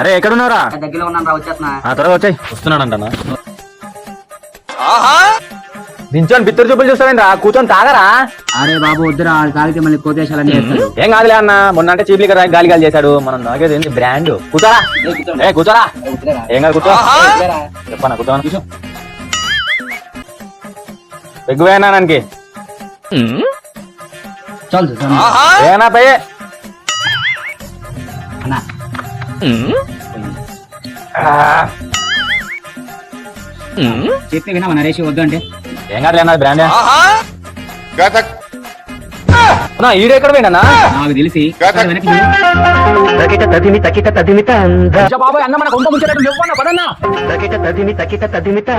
అరే ఎక్కడున్నారా దగ్గరలో ఉన్నాను రా వచ్చేస్తున్నా. ఆ త్వరగా వచ్చాయి. వస్తున్నాడంటనా? దించోని బిత్తరు చూపులు చూస్తావేంద్రా కూర్చొని తాగరా? అరే బాబు వద్దురా వాళ్ళు తాగితే మళ్ళీ చేస్తారు ఏం కాదులే అన్న మొన్న అంటే చీప్ లిక్కర్ గాలి గాలి చేశాడు. మనం తాగేది ఏంది? బ్రాండ్. కూర్చోరా. ఏ కూర్చోరా. ఏం కాదు కూర్చో. చెప్పనా కూర్చోమని కూర్చో ఎగ్గువేనా నానికి. చాలు. ఏనా పయ్యే అన్నా. చెప్పి వినా నరేష్? వద్దు అంటే. ఏం కాదులే అన్న బ్రాండ్ ఈడు ఎక్కడ పోయినా నాకు తెలిసి తదిమి తదిమిత బాబాయ్ అన్న ఇవ్వన్నా తకిట తదిమి తకిట తదిమిత